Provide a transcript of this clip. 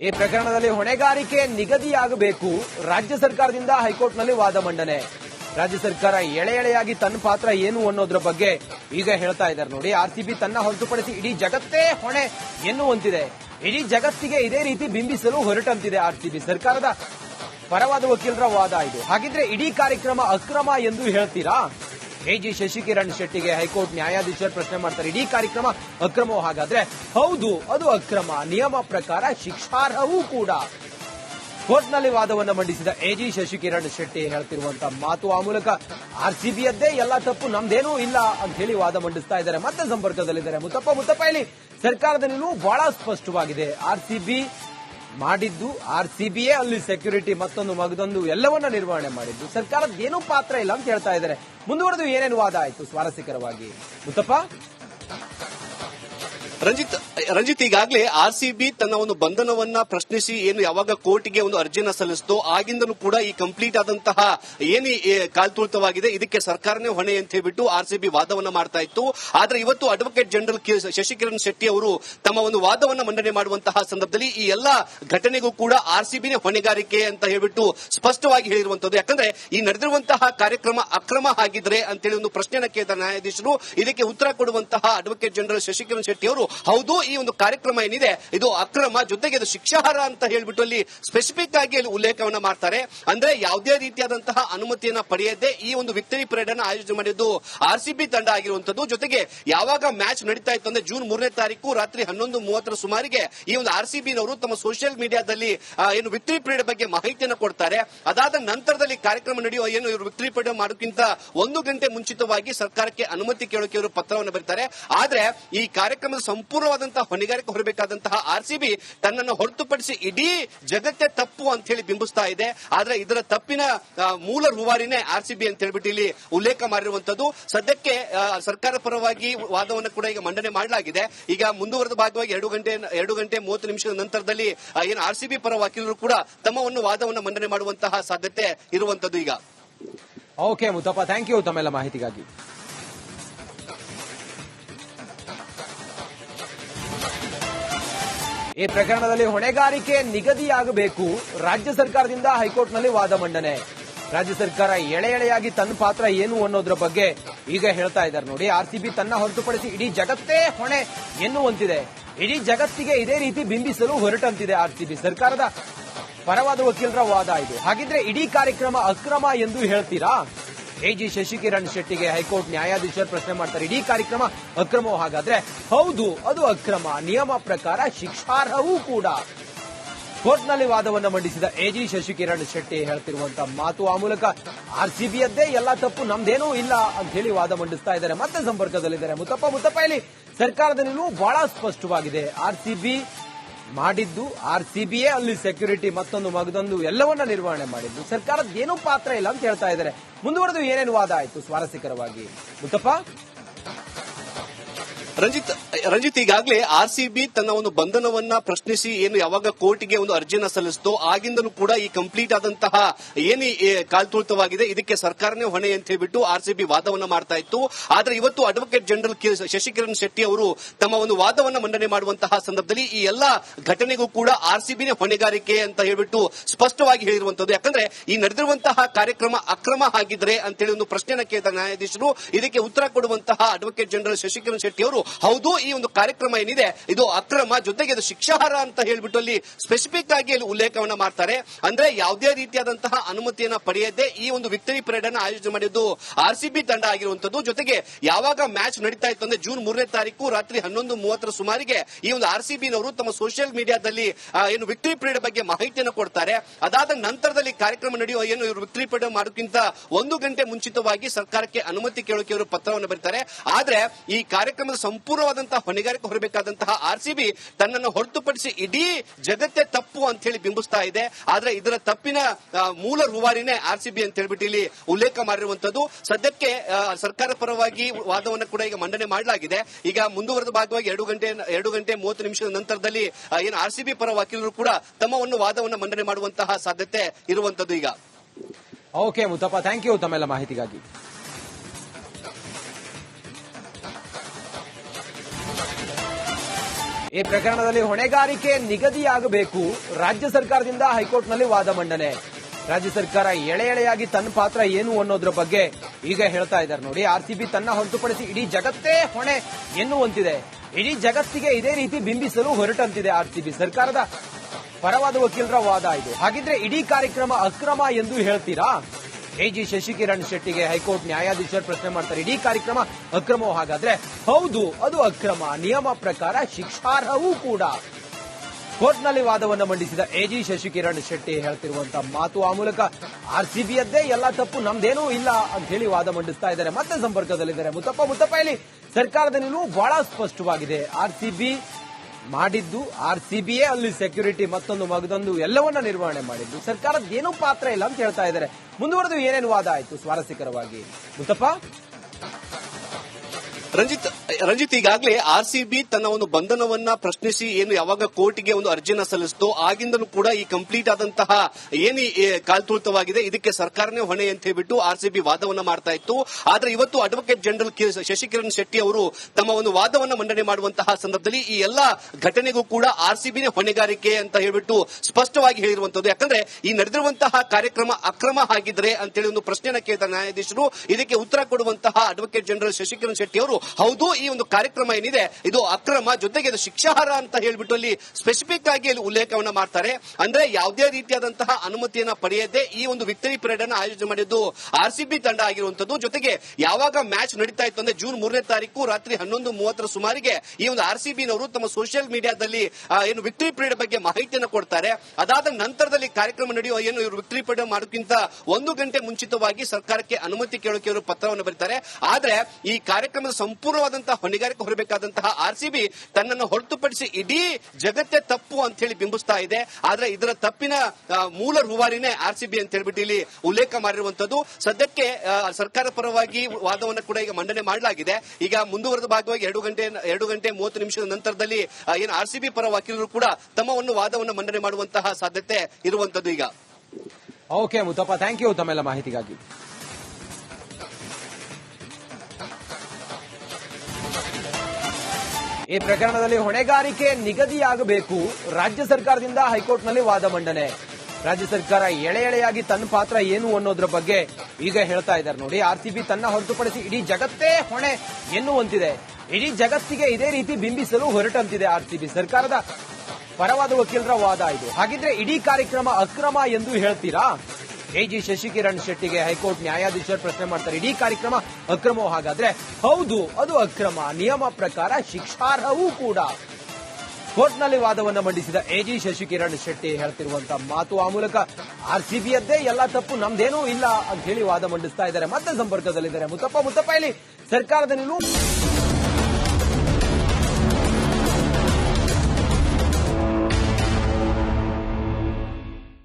ಈ ಪ್ರಕರಣದಲ್ಲಿ ಹೊಣೆಗಾರಿಕೆ ನಿಗದಿಯಾಗಬೇಕು. ರಾಜ್ಯ ಸರ್ಕಾರದಿಂದ ಹೈಕೋರ್ಟ್ನಲ್ಲಿ ವಾದ ಮಂಡನೆ. ರಾಜ್ಯ ಸರ್ಕಾರ ಎಳೆ ಎಳೆಯಾಗಿ ತನ್ನ ಪಾತ್ರ ಏನು ಅನ್ನೋದ್ರ ಬಗ್ಗೆ ಈಗ ಹೇಳ್ತಾ ಇದ್ದಾರೆ ನೋಡಿ. ಆರ್ಸಿಬಿ ತನ್ನ ಹೊರತುಪಡಿಸಿ ಇಡೀ ಜಗತ್ತೇ ಹೊಣೆ ಎನ್ನುವಂತಿದೆ. ಇಡೀ ಜಗತ್ತಿಗೆ ಇದೇ ರೀತಿ ಬಿಂಬಿಸಲು ಹೊರಟಂತಿದೆ ಆರ್ಸಿಬಿ ಸರ್ಕಾರದ ಪರವಾದ ವಕೀಲರ ವಾದ ಇದು. ಹಾಗಿದ್ರೆ ಇಡೀ ಕಾರ್ಯಕ್ರಮ ಅಕ್ರಮ ಎಂದು ಹೇಳ್ತೀರಾ? ಎಜಿ ಶಶಿಕಿರಣ್ ಶೆಟ್ಟಿಗೆ ಹೈಕೋರ್ಟ್ ನ್ಯಾಯಾಧೀಶರು ಪ್ರಶ್ನೆ ಮಾಡ್ತಾರೆ. ಇಡೀ ಕಾರ್ಯಕ್ರಮ ಅಕ್ರಮ ಹಾಗಾದ್ರೆ? ಹೌದು, ಅದು ಅಕ್ರಮ. ನಿಯಮ ಪ್ರಕಾರ ಶಿಕ್ಷಾರ್ಹವೂ ಕೂಡ. ಕೋರ್ಟ್ನಲ್ಲಿ ವಾದವನ್ನು ಮಂಡಿಸಿದ ಎಜಿ ಶಶಿಕಿರಣ್ ಶೆಟ್ಟಿ ಹೇಳ್ತಿರುವಂತಹ ಮಾತು ಆ ಮೂಲಕ ಆರ್ ಸಿಬಿಯದ್ದೇ ಎಲ್ಲ ತಪ್ಪು, ನಮ್ದೇನೂ ಇಲ್ಲ ಅಂತ ಹೇಳಿ ವಾದ ಮಂಡಿಸ್ತಾ ಇದ್ದಾರೆ. ಮತ್ತೆ ಸಂಪರ್ಕದಲ್ಲಿದ್ದಾರೆ. ಮುತ್ತಪ್ಪ ಮುತ್ತಪ್ಪ ಇಲ್ಲಿ ಸರ್ಕಾರದ ನಿಲುವು ಬಹಳ ಸ್ಪಷ್ಟವಾಗಿದೆ. ಆರ್ಸಿಬಿ ಮಾಡಿದ್ದು ಆರ್ಸಿಬಿಯೇ ಅಲ್ಲಿ ಸೆಕ್ಯೂರಿಟಿ ಮತ್ತೊಂದು ಮಗದೊಂದು ಎಲ್ಲವನ್ನ ನಿರ್ವಹಣೆ ಮಾಡಿದ್ದು. ಸರ್ಕಾರದ ಏನೂ ಪಾತ್ರ ಇಲ್ಲ ಅಂತ ಹೇಳ್ತಾ ಇದ್ದಾರೆ. ಮುಂದುವರೆದು ಏನೇನು ವಾದ ಆಯಿತು ಸ್ವಾರಸ್ಯಕರವಾಗಿ? ಮುತ್ತಪ್ಪ? ರಂಜಿತ್ ರಂಜಿತ್ ಈಗಾಗಲೇ ಆರ್ ಸಿ ಬಿ ತನ್ನ ಒಂದು ಬಂಧನವನ್ನ ಪ್ರಶ್ನಿಸಿ ಏನು ಯಾವಾಗ ಕೋರ್ಟ್ಗೆ ಒಂದು ಅರ್ಜಿಯನ್ನು ಸಲ್ಲಿಸಿತು ಆಗಿಂದಲೂ ಕೂಡ ಈ ಕಂಪ್ಲೀಟ್ ಆದಂತಹ ಏನು ಕಾಲ್ತುಳಿತವಾಗಿದೆ, ಇದಕ್ಕೆ ಸರ್ಕಾರನೇ ಹೊಣೆ ಅಂತ ಹೇಳ್ಬಿಟ್ಟು ಆರ್ಸಿಬಿ ವಾದವನ್ನ ಮಾಡ್ತಾ ಇತ್ತು. ಆದ್ರೆ ಇವತ್ತು ಅಡ್ವೊಕೇಟ್ ಜನರಲ್ ಶಶಿಕಿರಣ್ ಶೆಟ್ಟಿ ಅವರು ತಮ್ಮ ಒಂದು ವಾದವನ್ನ ಮಂಡನೆ ಮಾಡುವಂತಹ ಸಂದರ್ಭದಲ್ಲಿ ಈ ಎಲ್ಲ ಘಟನೆಗೂ ಕೂಡ ಆರ್ ಸಿ ಬಿನೇ ಹೊಣೆಗಾರಿಕೆ ಅಂತ ಹೇಳ್ಬಿಟ್ಟು ಸ್ಪಷ್ಟವಾಗಿ ಹೇಳಿರುವಂತದ್ದು ಯಾಕಂದ್ರೆ ಈ ನಡೆದಿರುವಂತಹ ಕಾರ್ಯಕ್ರಮ ಅಕ್ರಮ ಆಗಿದ್ರೆ ಅಂತೇಳಿ ಒಂದು ಪ್ರಶ್ನೆಯನ್ನು ಕೇಳಿದ ನ್ಯಾಯಾಧೀಶರು, ಇದಕ್ಕೆ ಉತ್ತರ ಕೊಡುವಂತಹ ಅಡ್ವೊಕೇಟ್ ಜನರಲ್ ಶಶಿಕಿರಣ್ ಶೆಟ್ಟಿ ಅವರು ಹೌದು, ಈ ಒಂದು ಕಾರ್ಯಕ್ರಮ ಏನಿದೆ, ಇದು ಅಕ್ರಮ ಜೊತೆಗೆ ಇದು ಶಿಕ್ಷಾರ್ಹ ಅಂತ ಹೇಳ್ಬಿಟ್ಟು ಅಲ್ಲಿ ಸ್ಪೆಸಿಫಿಕ್ ಆಗಿ ಅಲ್ಲಿ ಉಲ್ಲೇಖವನ್ನ ಮಾಡ್ತಾರೆ. ಅಂದ್ರೆ ಯಾವುದೇ ರೀತಿಯಾದಂತಹ ಅನುಮತಿಯನ್ನ ಪಡೆಯದೆ ಈ ಒಂದು ವಿಕ್ಟರಿ ಪರೇಡ್ ಅನ್ನು ಆಯೋಜನೆ ಮಾಡಿದ್ದು ಆರ್ ಸಿಬಿ ತಂಡ ಆಗಿರುವಂತದ್ದು ಜೊತೆಗೆ ಯಾವಾಗ ಮ್ಯಾಚ್ ನಡೀತಾ ಇತ್ತು ಅಂದ್ರೆ ಜೂನ್ ಮೂರನೇ ತಾರೀಕು ರಾತ್ರಿ ಹನ್ನೊಂದು ಮೂವತ್ತರ ಸುಮಾರಿಗೆ ಈ ಒಂದು ಆರ್ಸಿಬಿ ನವರು ತಮ್ಮ ಸೋಷಿಯಲ್ ಮೀಡಿಯಾದಲ್ಲಿ ಏನು ವಿಕ್ಟರಿ ಪರೇಡ್ ಬಗ್ಗೆ ಮಾಹಿತಿಯನ್ನು ಕೊಡ್ತಾರೆ. ಅದಾದ ನಂತರದಲ್ಲಿ ಕಾರ್ಯಕ್ರಮ ನಡೆಯುವ ಏನು ಇವರು ವಿಕ್ಟರಿ ಪರೇಡ್ ಮಾಡೋಕ್ಕಿಂತ ಒಂದು ಗಂಟೆ ಮುಂಚಿತವಾಗಿ ಸರ್ಕಾರಕ್ಕೆ ಅನುಮತಿ ಕೇಳೋಕೆ ಇವರು ಪತ್ರವನ್ನು ಬರೀತಾರೆ. ಆದ್ರೆ ಈ ಕಾರ್ಯಕ್ರಮದ ಸಂಪೂರ್ಣವಾದಂತಹ ಹೊಣೆಗಾರಿಕೆ ಹೊರಬೇಕಾದಂತಹ ಆರ್ ಸಿ ಬಿ ತನ್ನನ್ನು ಹೊರತುಪಡಿಸಿ ಇಡೀ ಜಗತ್ತೇ ತಪ್ಪು ಅಂತ ಹೇಳಿ ಬಿಂಬಿಸ್ತಾ ಇದೆ. ಆದ್ರೆ ಇದರ ತಪ್ಪಿನ ಮೂಲ ರೂವಾರಿನೇ ಆರ್ ಸಿ ಬಿ ಅಂತ ಹೇಳ್ಬಿಟ್ಟು ಇಲ್ಲಿ ಉಲ್ಲೇಖ ಮಾಡಿರುವಂತದ್ದು ಸದ್ಯಕ್ಕೆ ಸರ್ಕಾರ ಪರವಾಗಿ ವಾದವನ್ನು ಕೂಡ ಈಗ ಮಂಡನೆ ಮಾಡಲಾಗಿದೆ. ಈಗ ಮುಂದುವರೆದ ಭಾಗವಾಗಿ ಎರಡು ಗಂಟೆ ಎರಡು ಗಂಟೆ ಮೂವತ್ತು ನಿಮಿಷದ ನಂತರದಲ್ಲಿ ಏನು ಆರ್ ಸಿ ಬಿ ಪರ ವಕೀಲರು ಕೂಡ ತಮ್ಮವನ್ನು ವಾದವನ್ನು ಮಂಡನೆ ಮಾಡುವಂತಹ ಸಾಧ್ಯತೆ ಇರುವಂತದ್ದು ಈಗ. ಓಕೆ ಮುತ್ತಪ್ಪ ಥ್ಯಾಂಕ್ ಯು ತಮ್ಮೆಲ್ಲ ಮಾಹಿತಿಗಾಗಿ. ಈ ಪ್ರಕರಣದಲ್ಲಿ ಹೊಣೆಗಾರಿಕೆ ನಿಗದಿಯಾಗಬೇಕು. ರಾಜ್ಯ ಸರ್ಕಾರದಿಂದ ಹೈಕೋರ್ಟ್ನಲ್ಲಿ ವಾದ ಮಂಡನೆ. ರಾಜ್ಯ ಸರ್ಕಾರ ಎಳೆ ಎಳೆಯಾಗಿ ತನ್ನ ಪಾತ್ರ ಏನು ಅನ್ನೋದ್ರ ಬಗ್ಗೆ ಈಗ ಹೇಳ್ತಾ ಇದ್ದಾರೆ ನೋಡಿ. ಆರ್ಸಿಬಿ ತನ್ನ ಹೊರತುಪಡಿಸಿ ಇಡೀ ಜಗತ್ತೇ ಹೊಣೆ ಎನ್ನುವಂತಿದೆ. ಇಡೀ ಜಗತ್ತಿಗೆ ಇದೇ ರೀತಿ ಬಿಂಬಿಸಲು ಹೊರಟಂತಿದೆ ಆರ್ಸಿಬಿ. ಸರ್ಕಾರದ ಪರವಾದ ವಕೀಲರ ವಾದ ಇದು. ಹಾಗಿದ್ರೆ ಇಡೀ ಕಾರ್ಯಕ್ರಮ ಅಕ್ರಮ ಎಂದು ಹೇಳ್ತೀರಾ? ಎಜಿ ಶಶಿಕಿರಣ್ ಶೆಟ್ಟಿಗೆ ಹೈಕೋರ್ಟ್ ನ್ಯಾಯಾಧೀಶರು ಪ್ರಶ್ನೆ ಮಾಡ್ತಾರೆ. ಇಡೀ ಕಾರ್ಯಕ್ರಮ ಅಕ್ರಮ ಹಾಗಾದ್ರೆ? ಹೌದು, ಅದು ಅಕ್ರಮ. ನಿಯಮ ಪ್ರಕಾರ ಶಿಕ್ಷಾರ್ಹವೂ ಕೂಡ. ಕೋರ್ಟ್ನಲ್ಲಿ ವಾದವನ್ನು ಮಂಡಿಸಿದ ಎಜಿ ಶಶಿಕಿರಣ್ ಶೆಟ್ಟಿ ಹೇಳ್ತಿರುವಂತಹ ಮಾತು ಆ ಮೂಲಕ ಆರ್ ಸಿಬಿಯದ್ದೇ ಎಲ್ಲ ತಪ್ಪು, ನಮ್ದೇನೂ ಇಲ್ಲ ಅಂತ ಹೇಳಿ ವಾದ ಮಂಡಿಸ್ತಾ ಇದ್ದಾರೆ. ಮತ್ತೆ ಸಂಪರ್ಕದಲ್ಲಿದ್ದಾರೆ. ಮುತ್ತಪ್ಪ ಮುತ್ತಪ್ಪ, ಇಲ್ಲಿ ಸರ್ಕಾರದ ನಿಲುವು ಬಹಳ ಸ್ಪಷ್ಟವಾಗಿದೆ. ಆರ್ಸಿಬಿ ಮಾಡಿದ್ದು ಆರ್ ಆರ್ಸಿಬಿಯೇ ಅಲ್ಲಿ ಸೆಕ್ಯೂರಿಟಿ ಮತ್ತೊಂದು ಮಗದೊಂದು ಎಲ್ಲವನ್ನ ನಿರ್ವಹಣೆ ಮಾಡಿದ್ದು. ಸರ್ಕಾರದ ಏನೂ ಪಾತ್ರ ಇಲ್ಲ ಅಂತ ಹೇಳ್ತಾ ಇದ್ದಾರೆ. ಮುಂದುವರೆದು ಏನೇನು ವಾದ ಆಯ್ತು ಸ್ವಾರಸ್ಯಕರವಾಗಿ? ಮುತ್ತಪ್ಪ? ರಂಜಿತ್ ರಂಜಿತ್, ಈಗಾಗಲೇ ಆರ್ ಸಿ ಬಿ ತನ್ನ ಒಂದು ಬಂಧನವನ್ನ ಪ್ರಶ್ನಿಸಿ ಏನು ಯಾವಾಗ ಕೋರ್ಟ್ಗೆ ಒಂದು ಅರ್ಜಿಯನ್ನು ಸಲ್ಲಿಸಿತೋ ಆಗಿಂದಲೂ ಕೂಡ ಈ ಕಂಪ್ಲೀಟ್ ಆದಂತಹ ಏನು ಕಾಲ್ತುಳಿತವಾಗಿದೆ ಇದಕ್ಕೆ ಸರ್ಕಾರನೇ ಹೊಣೆ ಅಂತ ಹೇಳ್ಬಿಟ್ಟು ಆರ್ಸಿಬಿ ವಾದವನ್ನ ಮಾಡ್ತಾ ಇತ್ತು. ಆದ್ರೆ ಇವತ್ತು ಅಡ್ವೊಕೇಟ್ ಜನರಲ್ ಶಶಿಕಿರಣ್ ಶೆಟ್ಟಿ ಅವರು ತಮ್ಮ ಒಂದು ವಾದವನ್ನ ಮಂಡನೆ ಮಾಡುವಂತಹ ಸಂದರ್ಭದಲ್ಲಿ ಈ ಎಲ್ಲ ಘಟನೆಗೂ ಕೂಡ ಆರ್ ಸಿ ಬಿನೇ ಹೊಣೆಗಾರಿಕೆ ಅಂತ ಹೇಳ್ಬಿಟ್ಟು ಸ್ಪಷ್ಟವಾಗಿ ಹೇಳಿರುವಂತದ್ದು. ಯಾಕಂದ್ರೆ ಈ ನಡೆದಿರುವಂತಹ ಕಾರ್ಯಕ್ರಮ ಅಕ್ರಮ ಆಗಿದ್ರೆ ಅಂತೇಳಿ ಒಂದು ಪ್ರಶ್ನೆಯನ್ನು ಕೇಳಿದ ನ್ಯಾಯಾಧೀಶರು, ಇದಕ್ಕೆ ಉತ್ತರ ಕೊಡುವಂತಹ ಅಡ್ವೊಕೇಟ್ ಜನರಲ್ ಶಶಿಕಿರಣ್ ಶೆಟ್ಟಿ ಅವರು ಹೌದು, ಈ ಒಂದು ಕಾರ್ಯಕ್ರಮ ಏನಿದೆ, ಇದು ಅಕ್ರಮ, ಜೊತೆಗೆ ಇದು ಶಿಕ್ಷಾರ್ಹ ಅಂತ ಹೇಳ್ಬಿಟ್ಟು ಅಲ್ಲಿ ಸ್ಪೆಸಿಫಿಕ್ ಆಗಿ ಅಲ್ಲಿ ಉಲ್ಲೇಖವನ್ನ ಮಾಡ್ತಾರೆ. ಅಂದ್ರೆ ಯಾವುದೇ ರೀತಿಯಾದಂತಹ ಅನುಮತಿಯನ್ನ ಪಡೆಯದೆ ಈ ಒಂದು ವಿಕ್ಟರಿ ಪರೇಡ್ ಅನ್ನ ಆಯೋಜನೆ ಮಾಡಿದ್ದು ಆರ್ ಸಿಬಿ ತಂಡ ಆಗಿರುವಂತದ್ದು ಜೊತೆಗೆ ಯಾವಾಗ ಮ್ಯಾಚ್ ನಡೀತಾ ಇತ್ತು ಅಂದ್ರೆ ಜೂನ್ ಮೂರನೇ ತಾರೀಕು ರಾತ್ರಿ ಹನ್ನೊಂದು ಮೂವತ್ತರ ಸುಮಾರಿಗೆ ಈ ಒಂದು ಆರ್ ನವರು ತಮ್ಮ ಸೋಷಿಯಲ್ ಮೀಡಿಯಾದಲ್ಲಿ ಏನು ವಿಕ್ಟರಿ ಪರೇಡ್ ಬಗ್ಗೆ ಮಾಹಿತಿಯನ್ನು ಕೊಡ್ತಾರೆ. ಅದಾದ ನಂತರದಲ್ಲಿ ಕಾರ್ಯಕ್ರಮ ನಡೆಯುವ ಏನು ಇವರು ವಿಕ್ಟರಿ ಪರೇಡ್ ಮಾಡೋಕ್ಕಿಂತ ಒಂದು ಗಂಟೆ ಮುಂಚಿತವಾಗಿ ಸರ್ಕಾರಕ್ಕೆ ಅನುಮತಿ ಕೇಳೋಕೆ ಅವರು ಪತ್ರವನ್ನು ಬರೀತಾರೆ. ಆದ್ರೆ ಈ ಕಾರ್ಯಕ್ರಮದ ಸಂಪೂರ್ಣವಾದಂತಹ ಹೊಣೆಗಾರಿಕೆ ಹೊರಬೇಕಾದಂತಹ ಆರ್ ಸಿ ಬಿ ತನ್ನನ್ನು ಹೊರತುಪಡಿಸಿ ಇಡೀ ಜಗತ್ತೇ ತಪ್ಪು ಅಂತ ಹೇಳಿ ಬಿಂಬಿಸ್ತಾ ಇದೆ. ಆದ್ರೆ ಇದರ ತಪ್ಪಿನ ಮೂಲ ರೂವಾರಿನೇ ಆರ್ ಸಿಬಿ ಅಂತ ಹೇಳ್ಬಿಟ್ಟು ಇಲ್ಲಿ ಉಲ್ಲೇಖ ಮಾಡಿರುವಂತದ್ದು ಸದ್ಯಕ್ಕೆ ಸರ್ಕಾರ ಪರವಾಗಿ ವಾದವನ್ನು ಕೂಡ ಈಗ ಮಂಡನೆ ಮಾಡಲಾಗಿದೆ. ಈಗ ಮುಂದುವರೆದ ಭಾಗವಾಗಿ ಎರಡು ಗಂಟೆ ಎರಡು ಗಂಟೆ ಮೂವತ್ತು ನಿಮಿಷದ ನಂತರದಲ್ಲಿ ಏನು ಆರ್ ಸಿಬಿ ಪರ ವಕೀಲರು ಕೂಡ ತಮ್ಮ ಒಂದು ವಾದವನ್ನು ಮಂಡನೆ ಮಾಡುವಂತಹ ಸಾಧ್ಯತೆ ಇರುವಂತದ್ದು ಈಗ. ಓಕೆ ಮುತ್ತಪ್ಪ ಥ್ಯಾಂಕ್ ಯು ತಮ್ಮೆಲ್ಲ ಮಾಹಿತಿಗಾಗಿ. ಈ ಪ್ರಕರಣದಲ್ಲಿ ಹೊಣೆಗಾರಿಕೆ ನಿಗದಿಯಾಗಬೇಕು. ರಾಜ್ಯ ಸರ್ಕಾರದಿಂದ ಹೈಕೋರ್ಟ್ನಲ್ಲಿ ವಾದ ಮಂಡನೆ. ರಾಜ್ಯ ಸರ್ಕಾರ ಎಳೆ ಎಳೆಯಾಗಿ ತನ್ನ ಪಾತ್ರ ಏನು ಅನ್ನೋದ್ರ ಬಗ್ಗೆ ಈಗ ಹೇಳ್ತಾ ಇದ್ದಾರೆ ನೋಡಿ. ಆರ್ಸಿಬಿ ತನ್ನ ಹೊರತುಪಡಿಸಿ ಇಡೀ ಜಗತ್ತೇ ಹೊಣೆ ಎನ್ನುವಂತಿದೆ. ಇಡೀ ಜಗತ್ತಿಗೆ ಇದೇ ರೀತಿ ಬಿಂಬಿಸಲು ಹೊರಟಂತಿದೆ ಆರ್ಸಿಬಿ ಸರ್ಕಾರದ ಪರವಾದ ವಕೀಲರ ವಾದ ಇದು. ಹಾಗಿದ್ರೆ ಇಡೀ ಕಾರ್ಯಕ್ರಮ ಅಕ್ರಮ ಎಂದು ಹೇಳ್ತೀರಾ? ಎಜಿ ಶಶಿಕಿರಣ್ ಶೆಟ್ಟಿಗೆ ಹೈಕೋರ್ಟ್ ನ್ಯಾಯಾಧೀಶರು ಪ್ರಶ್ನೆ ಮಾಡ್ತಾರೆ. ಇಡೀ ಕಾರ್ಯಕ್ರಮ ಅಕ್ರಮವೋ ಹಾಗಾದ್ರೆ? ಹೌದು, ಅದು ಅಕ್ರಮ. ನಿಯಮ ಪ್ರಕಾರ ಶಿಕ್ಷಾರ್ಹವೂ ಕೂಡ. ಕೋರ್ಟ್ನಲ್ಲಿ ವಾದವನ್ನು ಮಂಡಿಸಿದ ಎಜಿ ಶಶಿಕಿರಣ್ ಶೆಟ್ಟಿ ಹೇಳ್ತಿರುವಂತಹ ಮಾತು ಆ ಮೂಲಕ ಆರ್ಸಿಬಿಯದ್ದೇ ಎಲ್ಲ ತಪ್ಪು, ನಮ್ದೇನೂ ಇಲ್ಲ ಅಂತ ಹೇಳಿ ವಾದ ಮಂಡಿಸ್ತಾ ಇದ್ದಾರೆ. ಮತ್ತೆ ಸಂಪರ್ಕದಲ್ಲಿದ್ದಾರೆ ಮುತ್ತಪ್ಪ. ಮುತ್ತಪ್ಪ, ಇಲ್ಲಿ ಸರ್ಕಾರದ ನಿಲುವು ಬಹಳ ಸ್ಪಷ್ಟವಾಗಿದೆ. ಆರ್ಸಿಬಿ ಮಾಡಿದ್ದು ಆರ್ ಸಿ ಬಿ ಅಲ್ಲಿ ಸೆಕ್ಯೂರಿಟಿ ಮತ್ತೊಂದು ಮಗದೊಂದು ಎಲ್ಲವನ್ನ ನಿರ್ವಹಣೆ ಮಾಡಿದ್ದು. ಸರ್ಕಾರದ ಏನೂ ಪಾತ್ರ ಇಲ್ಲ ಅಂತ ಹೇಳ್ತಾ ಇದ್ದಾರೆ. ಮುಂದುವರೆದು ಏನೇನು ವಾದ ಆಯ್ತು ಸ್ವಾರಸ್ಯಕರವಾಗಿ? ಮುತ್ತಪ್ಪ? ರಂಜಿತ್ ರಂಜಿತ್ ಈಗಾಗಲೇ ಆರ್ ಸಿ ಬಿ ತನ್ನ ಒಂದು ಬಂಧನವನ್ನ ಪ್ರಶ್ನಿಸಿ ಏನು ಯಾವಾಗ ಕೋರ್ಟ್ಗೆ ಒಂದು ಅರ್ಜಿಯನ್ನ ಸಲ್ಲಿಸಿತು ಆಗಿಂದಲೂ ಕೂಡ ಈ ಕಂಪ್ಲೀಟ್ ಆದಂತಹ ಏನು ಕಾಲ್ತುಳಿತವಾಗಿದೆ, ಇದಕ್ಕೆ ಸರ್ಕಾರನೇ ಹೊಣೆ ಅಂತ ಹೇಳ್ಬಿಟ್ಟು ಆರ್ಸಿಬಿ ವಾದವನ್ನ ಮಾಡ್ತಾ ಇತ್ತು. ಆದ್ರೆ ಇವತ್ತು ಅಡ್ವೊಕೇಟ್ ಜನರಲ್ ಶಶಿಕಿರಣ್ ಶೆಟ್ಟಿ ಅವರು ತಮ್ಮ ಒಂದು ವಾದವನ್ನ ಮಂಡನೆ ಮಾಡುವಂತಹ ಸಂದರ್ಭದಲ್ಲಿ ಈ ಎಲ್ಲ ಘಟನೆಗೂ ಕೂಡ ಆರ್ ಸಿ ಬಿನೇ ಹೊಣೆಗಾರಿಕೆ ಅಂತ ಹೇಳ್ಬಿಟ್ಟು ಸ್ಪಷ್ಟವಾಗಿ ಹೇಳಿರುವಂತದ್ದು ಯಾಕಂದ್ರೆ ಈ ನಡೆದಿರುವಂತಹ ಕಾರ್ಯಕ್ರಮ ಅಕ್ರಮ ಆಗಿದ್ರೆ ಅಂತೇಳಿ ಒಂದು ಪ್ರಶ್ನೆಯನ್ನ ಕೇಳಿದ ನ್ಯಾಯಾಧೀಶರು, ಇದಕ್ಕೆ ಉತ್ತರ ಕೊಡುವಂತಹ ಅಡ್ವೊಕೇಟ್ ಜನರಲ್ ಶಶಿಕಿರಣ್ ಶೆಟ್ಟಿ ಅವರು ಹೌದು, ಈ ಒಂದು ಕಾರ್ಯಕ್ರಮ ಏನಿದೆ, ಇದು ಅಕ್ರಮ ಜೊತೆಗೆ ಇದು ಶಿಕ್ಷಾರ್ಹ ಅಂತ ಹೇಳ್ಬಿಟ್ಟು ಅಲ್ಲಿ ಸ್ಪೆಸಿಫಿಕ್ ಆಗಿ ಅಲ್ಲಿ ಉಲ್ಲೇಖವನ್ನ ಮಾಡ್ತಾರೆ. ಅಂದ್ರೆ ಯಾವುದೇ ರೀತಿಯಾದಂತಹ ಅನುಮತಿಯನ್ನ ಪಡೆಯದೆ ಈ ಒಂದು ವಿಕ್ಟರಿ ಪರೇಡ್ ಅನ್ನ ಆಯೋಜನೆ ಮಾಡಿದ್ದು ಆರ್ಸಿಬಿ ತಂಡ ಆಗಿರುವಂತದ್ದು ಜೊತೆಗೆ ಯಾವಾಗ ಮ್ಯಾಚ್ ನಡೀತಾ ಇತ್ತು ಅಂದ್ರೆ ಜೂನ್ ಮೂರನೇ ತಾರೀಕು ರಾತ್ರಿ ಹನ್ನೊಂದು ಮೂವತ್ತರ ಸುಮಾರಿಗೆ ಈ ಒಂದು ಆರ್ ಸಿ ನವರು ತಮ್ಮ ಸೋಷಿಯಲ್ ಮೀಡಿಯಾದಲ್ಲಿ ಏನು ವಿಕ್ಟರಿ ಪರೇಡ್ ಬಗ್ಗೆ ಮಾಹಿತಿಯನ್ನು ಕೊಡ್ತಾರೆ. ಅದಾದ ನಂತರದಲ್ಲಿ ಕಾರ್ಯಕ್ರಮ ನಡೆಯುವ ಏನು ಇವರು ವಿಕ್ಟರಿ ಪರೇಡ್ ಮಾಡೋಕ್ಕಿಂತ ಒಂದು ಗಂಟೆ ಮುಂಚಿತವಾಗಿ ಸರ್ಕಾರಕ್ಕೆ ಅನುಮತಿ ಕೇಳೋಕೆ ಅವರು ಪತ್ರವನ್ನು ಬರೀತಾರೆ. ಆದ್ರೆ ಈ ಕಾರ್ಯಕ್ರಮದ ಸಂಪೂರ್ಣವಾದಂತಹ ಹೊಣೆಗಾರಿಕೆ ಹೊರಬೇಕಾದಂತಹ ಬಿ ತನ್ನನ್ನು ಹೊರತುಪಡಿಸಿ ಇಡೀ ಜಗತ್ತೇ ತಪ್ಪು ಅಂತ ಹೇಳಿ ಬಿಂಬಿಸ್ತಾ ಇದೆ. ಆದ್ರೆ ಇದರ ತಪ್ಪಿನ ಮೂಲ ರೂವಾರಿನೇ ಆರ್ಸಿಬಿ ಅಂತ ಹೇಳ್ಬಿಟ್ಟು ಇಲ್ಲಿ ಉಲ್ಲೇಖ ಮಾಡಿರುವಂತದ್ದು ಸದ್ಯಕ್ಕೆ ಸರ್ಕಾರ ಪರವಾಗಿ ವಾದವನ್ನು ಕೂಡ ಈಗ ಮಂಡನೆ ಮಾಡಲಾಗಿದೆ. ಈಗ ಮುಂದುವರೆದ ಭಾಗವಾಗಿ ಎರಡು ಗಂಟೆ ಎರಡು ಗಂಟೆ ಮೂವತ್ತು ನಿಮಿಷದ ನಂತರದಲ್ಲಿ ಏನು ಆರ್ ಸಿ ಬಿ ಪರ ವಕೀಲರು ಕೂಡ ತಮ್ಮ ಒಂದು ವಾದವನ್ನು ಮಂಡನೆ ಮಾಡುವಂತಹ ಸಾಧ್ಯತೆ ಇರುವಂತದ್ದು ಈಗ. ಓಕೆ ಮುತ್ತಪ್ಪ ಥ್ಯಾಂಕ್ ಯು ತಮ್ಮೆಲ್ಲ ಮಾಹಿತಿಗಾಗಿ. ಈ ಪ್ರಕರಣದಲ್ಲಿ ಹೊಣೆಗಾರಿಕೆ ನಿಗದಿಯಾಗಬೇಕು. ರಾಜ್ಯ ಸರ್ಕಾರದಿಂದ ಹೈಕೋರ್ಟ್ನಲ್ಲಿ ವಾದ ಮಂಡನೆ. ರಾಜ್ಯ ಸರ್ಕಾರ ಎಳೆ ಎಳೆಯಾಗಿ ತನ್ನ ಪಾತ್ರ ಏನು ಅನ್ನೋದ್ರ ಬಗ್ಗೆ ಈಗ ಹೇಳ್ತಾ ಇದ್ದಾರೆ ನೋಡಿ. ಆರ್ಸಿಬಿ ತನ್ನ ಹೊರತುಪಡಿಸಿ ಇಡೀ ಜಗತ್ತೇ ಹೊಣೆ ಎನ್ನುವಂತಿದೆ. ಇಡೀ ಜಗತ್ತಿಗೆ ಇದೇ ರೀತಿ ಬಿಂಬಿಸಲು ಹೊರಟಂತಿದೆ ಆರ್ಸಿಬಿ ಸರ್ಕಾರದ ಪರವಾದ ವಕೀಲರ ವಾದ ಇದು. ಹಾಗಿದ್ರೆ ಇಡೀ ಕಾರ್ಯಕ್ರಮ ಅಕ್ರಮ ಎಂದು ಹೇಳ್ತೀರಾ? ಎಜಿ ಶಶಿಕಿರಣ್ ಶೆಟ್ಟಿಗೆ ಹೈಕೋರ್ಟ್ ನ್ಯಾಯಾಧೀಶರು ಪ್ರಶ್ನೆ ಮಾಡ್ತಾರೆ. ಇಡೀ ಕಾರ್ಯಕ್ರಮ ಅಕ್ರಮ ಹಾಗಾದ್ರೆ? ಹೌದು, ಅದು ಅಕ್ರಮ. ನಿಯಮ ಪ್ರಕಾರ ಶಿಕ್ಷಾರ್ಹವೂ ಕೂಡ. ಕೋರ್ಟ್ನಲ್ಲಿ ವಾದವನ್ನು ಮಂಡಿಸಿದ ಎಜಿ ಶಶಿಕಿರಣ್ ಶೆಟ್ಟಿ ಹೇಳ್ತಿರುವಂತಹ ಮಾತು ಆ ಮೂಲಕ ಆರ್ಸಿಬಿಯದ್ದೇ ಎಲ್ಲ ತಪ್ಪು, ನಮ್ದೇನೂ ಇಲ್ಲ ಅಂತ ಹೇಳಿ ವಾದ ಮಂಡಿಸ್ತಾ ಇದ್ದಾರೆ. ಮತ್ತೆ ಸಂಪರ್ಕದಲ್ಲಿದ್ದಾರೆ. ಮುತ್ತಪ್ಪ ಮುತ್ತಪ್ಪ, ಇಲ್ಲಿ ಸರ್ಕಾರದ ನಿಲುವು.